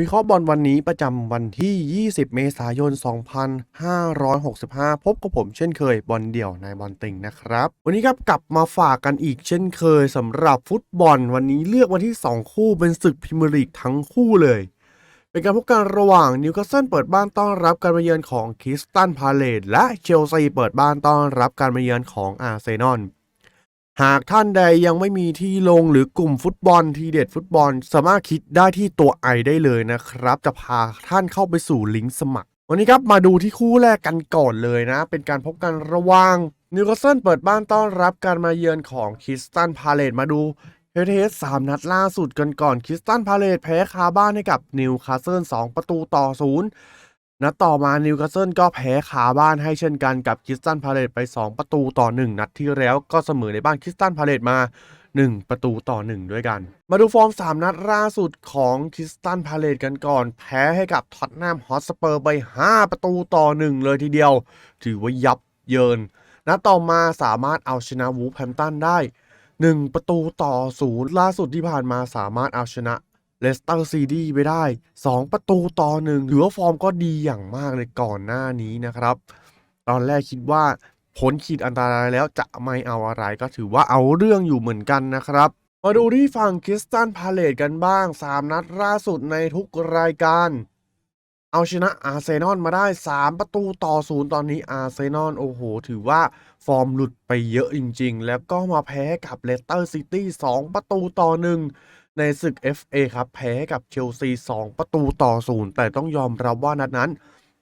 วิเคราะห์บอลวันนี้ประจำวันที่ 20 เมษายน 2565 พบกับผมเช่นเคยบอลเดี่ยวนายบอลติงนะครับ วันนี้ครับกลับมาฝากกันอีกเช่นเคยสำหรับฟุตบอล วันนี้เลือกวันที่ 2 คู่เป็นศึกพรีเมียร์ลีกทั้งคู่เลย เป็นการพบกันระหว่างนิวคาสเซิลเปิดบ้านต้อนรับการมาเยือนของคริสตันพาเลตและเชลซีเปิดบ้านต้อนรับการมาเยือนของอาร์เซนอล หากท่านใดยังไม่มีที่ลงหรือกลุ่มฟุตบอลทีเด็ดฟุตบอล สามารถคลิกได้ที่ตัวไอได้เลยนะครับ จะพาท่านเข้าไปสู่ลิงก์สมัคร วันนี้ครับมาดูที่คู่แรกกันก่อนเลยนะ เป็นการพบกันระหว่างนิวคาสเซิลเปิดบ้านต้อนรับการมาเยือนของคริสตันพาเลตมาดูเฮเทสสามนัดล่าสุดกันก่อนคริสตันพาเลตแพ้คาบ้านให้กับนิวคาสเซิล2ประตูต่อศูนย์ นัดต่อมานิวคาสเซิลก็แพ้ขาบ้านให้เช่นกันกับคิสตันพาเลตไป 2 ประตูต่อ 1 นัดที่แล้วก็เสมอในบ้านคิสตันพาเลตมา 1 ประตูต่อ 1 ด้วยกัน มาดูฟอร์ม 3 นัดล่าสุดของคิสตันพาเลตกันก่อน แพ้ให้กับท็อตแนมฮอตสเปอร์ไป 5 ประตูต่อ 1 เลยทีเดียว ถือว่ายับเยิน นัดต่อมาสามารถเอาชนะวูฟแฮมตันได้ 1 ประตูต่อ 0 ล่าสุดที่ผ่านมาสามารถเอาชนะ เลสเตอร์ซีดีไปได้ 2 ประตูต่อหนึ่งถือว่าฟอร์มก็ดีอย่างมากเลยก่อนหน้านี้นะครับ ตอนแรกคิดว่าพ้นขีดอันตรายแล้วจะไม่เอาอะไรก็ถือว่าเอาเรื่องอยู่เหมือนกันนะครับ มาดูที่ฝั่งคริสตันพาเลตกันบ้าง 3 นัดล่าสุดในทุกรายการ เอาชนะอาร์เซนอลมาได้ 3 ประตูต่อศูนย์ตอนนี้อาร์เซนอลโอ้โห ถือว่าฟอร์มหลุดไปเยอะจริง ๆ แล้วก็มาแพ้กับเลสเตอร์ซิตี้2ประตูต่อหนึ่ง ในศึก FA ครับแพ้กับเชลซี 2 ประตูต่อศูนย์แต่ต้องยอมรับว่านัดนั้น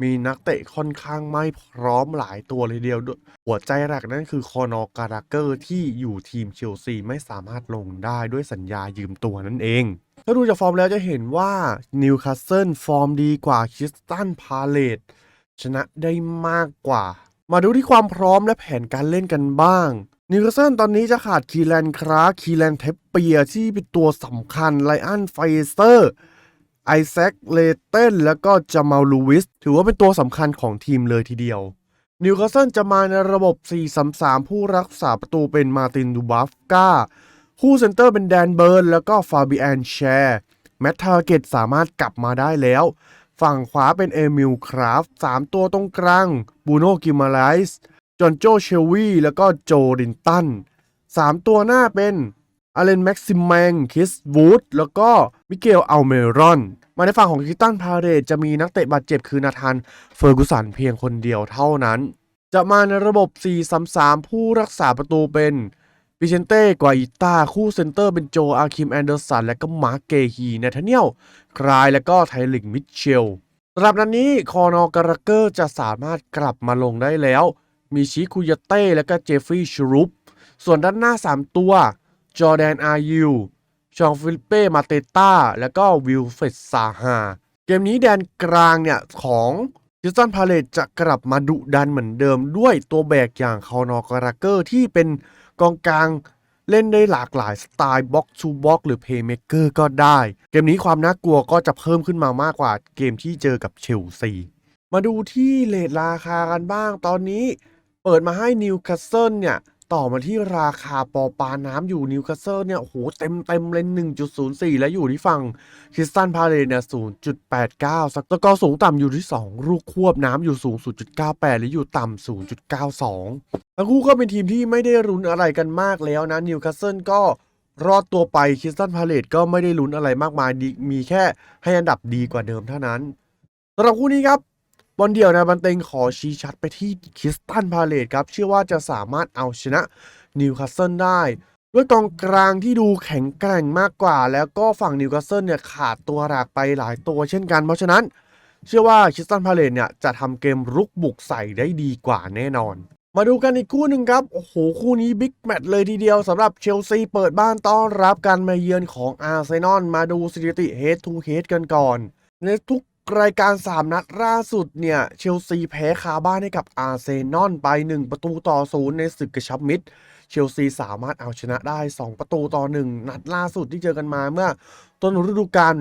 มีนักเตะค่อนข้างไม่พร้อมหลายตัวเลยเดียวด้วยหัวใจหลักนั่นคือคอนอการาเกอร์ที่อยู่ทีมเชลซีไม่สามารถลงได้ด้วยสัญญายืมตัวนั่นเองถ้าดูจากฟอร์มแล้วจะเห็นว่านิวคาสเซิลฟอร์มดีกว่าคิสตันพาเลตชนะได้มากกว่า มาดูที่ความพร้อมและแผนการเล่นกันบ้าง นิวคาสเซิลตอนนี้จะขาดคีแลนคราคีแลนเทปเปียที่เป็นตัวสำคัญไลอันไฟเซอร์ไอแซคเลเตนแล้วก็จามาลลูวิส ถือว่าเป็นตัวสำคัญของทีมเลยทีเดียว นิวคาสเซิลจะมาในระบบ 4-3-3 ผู้รักษาประตูเป็นมาตินดูบัฟกาคู่เซนเตอร์เป็นแดนเบิร์นแล้วก็ฟาบิแอนแชร์แมททาร์เกตสามารถกลับมาได้แล้ว ฝั่งขวาเป็นเอมิลคราฟสามตัวตรงกลางบูโนกิมาไลส์ จอห์นโจเชลวีแล้วก็โจรินตันสามตัวหน้าเป็นอเลนแม็กซิมแมงคิสวูดแล้วก็มิเกลอัลเมรอน มาในฝั่งของคิตันพาเรตจะมีนักเตะบาดเจ็บคือนาธานเฟอร์กุสันเพียงคนเดียวเท่านั้น จะมาในระบบ 4-3-3 ผู้รักษาประตูเป็นวิเชนเต้กวาอิต้า คู่เซนเตอร์เป็นโจอาคิมแอนเดอร์สัน และก็มาร์กเกฮีเนธาเนียลครายและก็ไทลิกมิเชลสำหรับนัดนนี้คอนอการาเกอร์จะสามารถกลับมาลงได้แล้ว มีชิคุยเต้และก็เจฟฟรีย์ชรุป ส่วนด้านหน้า 3 ตัว จอร์แดนอายูชองฟิลิเป้มาเตต้า แล้วก็วิลเฟตซาฮา เกมนี้แดนกลางเนี่ย ของจิสตันพาเลตจะกลับมาดุดันเหมือนเดิมด้วยตัวแบกอย่างคอนอการาเกอร์ที่เป็นกองกลางเล่นได้หลากหลายสไตล์บ็อกซูบ็อกหรือเพย์เม k เกอร์ก็ได้ เกมนี้ความน่ากลัวก็จะเพิ่มขึ้นมามากกว่าเกมที่เจอกับเชลซี มาดูที่เลทราคากันบ้างตอนนี้ เปิดมาให้นิวคาสเซิลเนี่ย ต่อมาที่ราคาปอปาน้ำอยู่นิวคาสเซิลเนี่ย โอ้โห เต็มเต็มเลย 1.04 และอยู่ที่ฝั่งคริสตันพาเลตเนี่ย 0.89 สักตะกอสูงต่ำอยู่ที่ 2 ลูกควบน้ำอยู่สูง 0.98 และอยู่ต่ำ 0.92 ทั้งคู่ก็เป็นทีมที่ไม่ได้รุนอะไรกันมากแล้วนะนิวคาสเซิลก็รอดตัวไปคริสตันพาเลตก็ไม่ได้ลุ้นอะไรมากมายดีมีแค่ให้อันดับดีกว่าเดิมเท่านั้นสำหรับคู่นี้ครับ บอลเดี่ยวนะบันเต็งขอชี้ชัดไปที่คริสตันพาเลตครับ เชื่อว่าจะสามารถเอาชนะนิวคาสเซิลได้ ด้วยกองกลางที่ดูแข็งแกร่งมากกว่า แล้วก็ฝั่งนิวคาสเซิลเนี่ยขาดตัวหลักไปหลายตัวเช่นกัน เพราะฉะนั้น เชื่อว่าคริสตันพาเลตเนี่ยจะทำเกมรุกบุกใส่ได้ดีกว่าแน่นอน มาดูกันอีกคู่หนึ่งครับ โอ้โห คู่นี้บิ๊กแมตช์เลยทีเดียวสำหรับเชลซีเปิดบ้านต้อนรับการมาเยือนของอาร์เซนอลมาดูสถิติ head to head กันก่อนในทุก รายการ 3 นัดล่าสุดเนี่ย เชลซีแพ้คาบ้านให้กับอาร์เซนอลไป 1 ประตูต่อศูนย์ในศึกกระชับมิตร เชลซีสามารถเอาชนะได้ 2 ประตูต่อ 1 นัดล่าสุดที่เจอกันมาเมื่อต้นฤดูกาล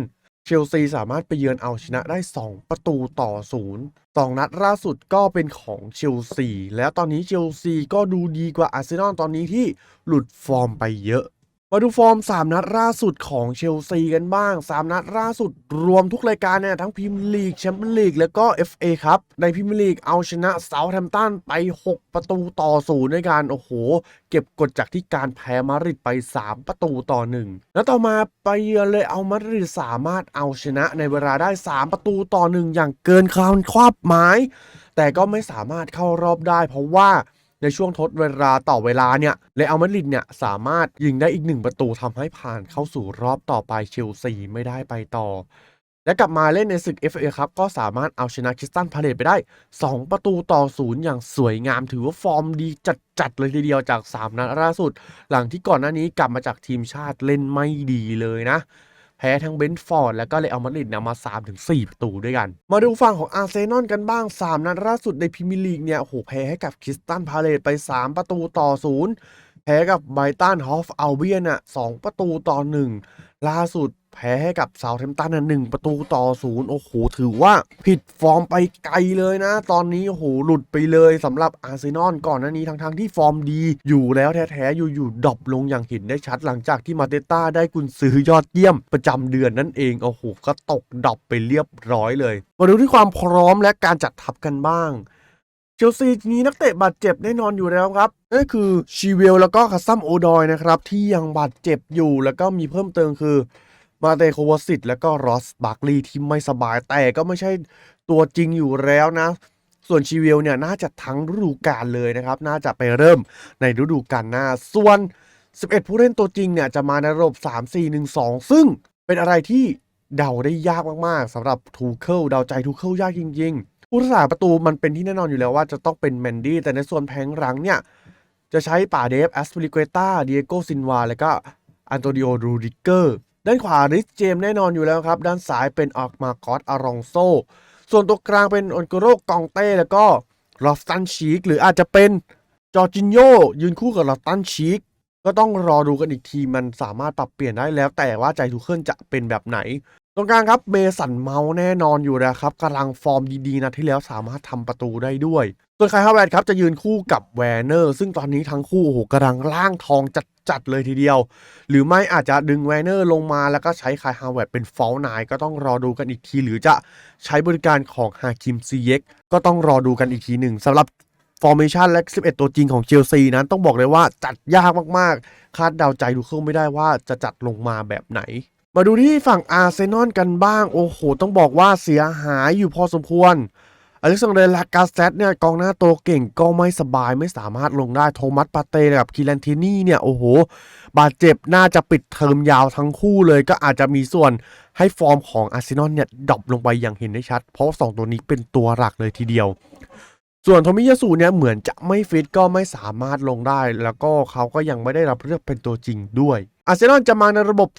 เชลซีสามารถไปเยือนเอาชนะได้ 2 ประตูต่อศูนย์สองนัดล่าสุดก็เป็นของเชลซีแล้วตอนนี้เชลซีก็ดูดีกว่าอาร์เซนอลตอนนี้ที่หลุดฟอร์มไปเยอะ มาดูฟอร์ม 3 นัดล่าสุดของเชลซีกันบ้าง 3 นัดล่าสุดรวมทุกรายการเนี่ยทั้งพรีเมียร์ลีกแชมเปี้ยนลีกแล้วก็ FA ครับ ในพรีเมียร์ลีกเอาชนะเซาท์แฮมป์ตันไป 6 ประตูต่อศูนย์ด้วยกันโอ้โห เก็บกดจากที่การแพ้มาริดไป 3 ประตูต่อ 1 แล้วต่อมาไปเยือนเลยเอามาริดสามารถเอาชนะในเวลาได้ 3 ประตูต่อ 1 อย่างเกินคาดความหมาย แต่ก็ไม่สามารถเข้ารอบได้เพราะว่า ในช่วงทดเวลาต่อเวลาเนี่ยเลอัลมาดริดเนี่ยสามารถยิงได้อีกหนึ่งประตูทำให้ผ่านเข้าสู่รอบต่อไปเชลซีไม่ได้ไปต่อ และกลับมาเล่นในศึก FA ครับก็สามารถเอาชนะคริสตันพาเลตไปได้ 2 ประตูต่อศูนย์อย่างสวยงามถือว่าฟอร์มดีจัดๆเลยทีเดียวจาก 3 นัดล่าสุด หลังที่ก่อนหน้านี้กลับมาจากทีมชาติเล่นไม่ดีเลยนะ แพ้ทั้งเบนฟอร์ดแล้วก็เลอัลมาดริดเนี่ยมา 3-4 ประตูด้วยกัน มาดูฝั่งของอาร์เซนอลกันบ้าง 3 นัดล่าสุดในพรีเมียร์ลีกเนี่ยโหแพ้ให้กับคริสตันพาเลตไป 3 ประตูต่อ0แพ้กับไบตันฮอฟอัลเบียนอะ2ประตูต่อ 1 ล่าสุด แพ้ให้กับเซาท์แฮมป์ตันอะหนึ่งประตูต่อศูนย์โอ้โห ถือว่าผิดฟอร์มไปไกลเลยนะ ตอนนี้ โอ้โห หลุดไปเลยสำหรับอาร์เซนอลก่อนหน้านี้ทั้งๆที่ฟอร์มดีอยู่แล้วแท้ๆ อยู่ๆดรอปลงอย่างเห็นได้ชัดหลังจากที่มาเตต้าได้กุนซื้อยอดเยี่ยมประจำเดือนนั่นเอง โอ้โห ก็ตกดรอปไปเรียบร้อยเลย มาดูที่ความพร้อมและการจัดทัพกันบ้างเชลซีมีนักเตะบาดเจ็บแน่นอนอยู่แล้วครับนั่นคือชีเวลแล้วก็คัสซัมโอดอยนะครับที่ยังบาดเจ็บอยู่แล้วก็มีเพิ่มเติมคือ มาเตโควสิตแล้วก็รอสบาร์กลีที่ไม่สบายแต่ก็ไม่ใช่ตัวจริงอยู่แล้วนะ ส่วนชีเวลเนี่ยน่าจะทั้งฤดูกาลเลยนะครับ น่าจะไปเริ่มในฤดูกาลหน้า ส่วน 11 ผู้เล่นตัวจริงเนี่ยจะมาในระบบ 3-4-1-2 ซึ่งเป็นอะไรที่เดาได้ยากมากๆสำหรับทูเคิลเดาใจทูเคิลยากจริงๆผู้รักษาประตูมันเป็นที่แน่นอนอยู่แล้วว่าจะต้องเป็นแมนดี้แต่ในส่วนแผงหลังเนี่ยจะใช้ป่าเดฟแอสปริเกตาเดียโกซินวา แล้วก็อันโตนิโอรูดิเกอร์ ด้านขวาริสเจมส์แน่นอนอยู่แล้วครับ ด้านซ้ายเป็นออกมาคอสอารองโซ ส่วนตัวกลางเป็นอนโกโรกองเต้แล้วก็ลอฟตันชีกหรืออาจจะเป็นจอร์จินโยยืนคู่กับลอฟตันชีกก็ต้องรอดูกันอีกทีมันสามารถปรับเปลี่ยนได้แล้ว แต่ว่าใจทูเคิลจะเป็นแบบไหน ตรงกลางครับเมสันเมาแน่นอนอยู่แล้วครับกำลังฟอร์มดีๆนะที่แล้วสามารถทำประตูได้ด้วย ส่วนไคลฮาวเวร์ดครับจะยืนคู่กับแวร์เนอร์ ซึ่งตอนนี้ทั้งคู่โอ้โหกำลังล่างทอง จัดเลยทีเดียว หรือไม่อาจจะดึงแวร์เนอร์ลงมาแล้วก็ใช้ไคลฮาวเวร์ดเป็นฟอลนายก็ต้องรอดูกันอีกที หรือจะใช้บริการของฮาคิมซีเย็กก็ต้องรอดูกันอีกทีหนึ่งสำหรับฟอร์เมชันและ 11 ตัวจริงของเชลซีนั้นต้องบอกเลยว่าจัดยากมากๆ คาดเดาใจดูเข้าไม่ได้ว่าจะจัดลงมาแบบไหน มาดูที่ฝั่งอาร์เซนอลกันบ้าง โอ้โห ต้องบอกว่าเสียหายอยู่พอสมควร อเล็กซานเดร์ลากาเซตเนี่ยกองหน้าตัวเก่งก็ไม่สบายไม่สามารถลงได้โทมัสปาเต้กับคิรันทินี่เนี่ยโอ้โห บาดเจ็บน่าจะปิดเทอมยาวทั้งคู่เลยก็อาจจะมีส่วนให้ฟอร์มของอาร์เซนอลเนี่ยดรอปลงไปอย่างเห็นได้ชัด เพราะสองตัวนี้เป็นตัวหลักเลยทีเดียว ส่วนโทมิยาสุเนี่ยเหมือนจะไม่ฟิตก็ไม่สามารถลงได้ แล้วก็เขาก็ยังไม่ได้รับเลือกเป็นตัวจริงด้วย อาร์เซนอลจะมาในระบบ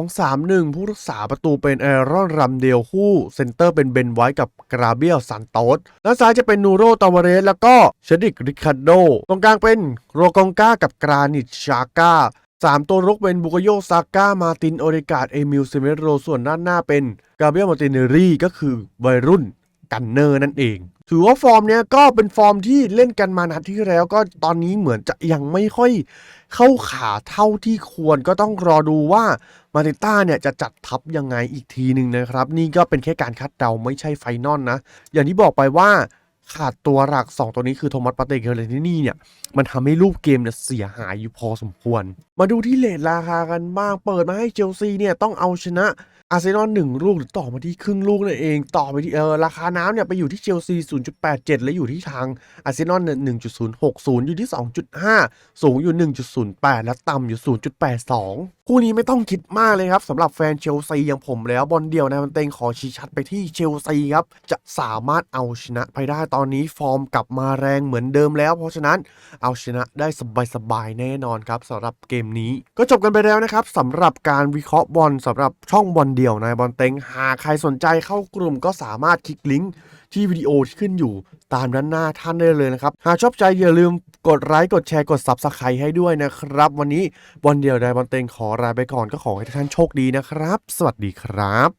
4-2-3-1 ผู้รักษาประตูเป็นเอรอนรัมเดลคู่ เซนเตอร์เป็นเบนไว้กับกราเบียลซันโตสด้านซ้ายจะเป็นนูโรตาวาเรส แล้วก็เชดิกริคาร์โด ตรงกลางเป็นโรกองกากับกรานิตชาก้าสามตัวรุกเป็นบุกโยซาก้า มาติน โอริกาดเอมิลเซเมโร ส่วนด้านหน้าเป็นกาเบียลมาตินเนรีก็คือวัยรุ่น กันเนอร์นั่นเอง ถือว่าฟอร์มเนี้ยก็เป็นฟอร์มที่เล่นกันมานัดที่แล้วก็ตอนนี้เหมือนจะยังไม่ค่อยเข้าขาเท่าที่ควรก็ต้องรอดูว่ามาติต้าเนี่ยจะจัดทัพยังไงอีกทีหนึ่งนะครับ นี่ก็เป็นแค่การคาดเดาไม่ใช่ไฟนอลนะ อย่างที่บอกไปว่า ขาดตัวหลัก 2 ตัวนี้คือโทมัสปาเตเกอร์เลนนี่เนี่ย มันทำให้รูปเกมเนี่ยเสียหายอยู่พอสมควร มาดูที่เลทราคากันบ้าง เปิดมาให้เชลซีเนี่ย ต้องเอาชนะอาร์เซนอลหนึ่งลูกหรือต่อมาที่ครึ่งลูกนั่นเอง ต่อไปที่เออราคาน้ำเนี่ยไปอยู่ที่เชลซี 0.87 และอยู่ที่ทางอาร์เซนอลเนี่ย1.060 อยู่ที่ 2.5 สูงอยู่ 1.08 และต่ำอยู่ 0.82 คู่นี้ไม่ต้องคิดมากเลยครับสำหรับแฟนเชลซีอย่างผมแล้วบอลเดียวนะมันเต็งขอชี้ชัดไปที่เชลซีครับ จะสามารถเอาชนะไปได้ตอนนี้ฟอร์มกลับมาแรงเหมือนเดิมแล้ว เพราะฉะนั้นเอาชนะได้สบายๆแน่นอนครับสำหรับเกมนี้ ก็จบกันไปแล้วนะครับสำหรับการวิเคราะห์บอลสำหรับช่องบอลเดี่ยวในบอลเต็งหากใครสนใจเข้ากลุ่มก็สามารถคลิกลิงก์ ที่วิดีโอที่ขึ้นอยู่ตามด้านหน้าท่านได้เลยนะครับ หากชอบใจอย่าลืมกดไลค์กดแชร์กด Subscribe ให้ด้วยนะครับ วันนี้บอลเดียวได้บอลเต็งขอลาไปก่อนก็ขอให้ทุกท่านโชคดีนะครับ สวัสดีครับ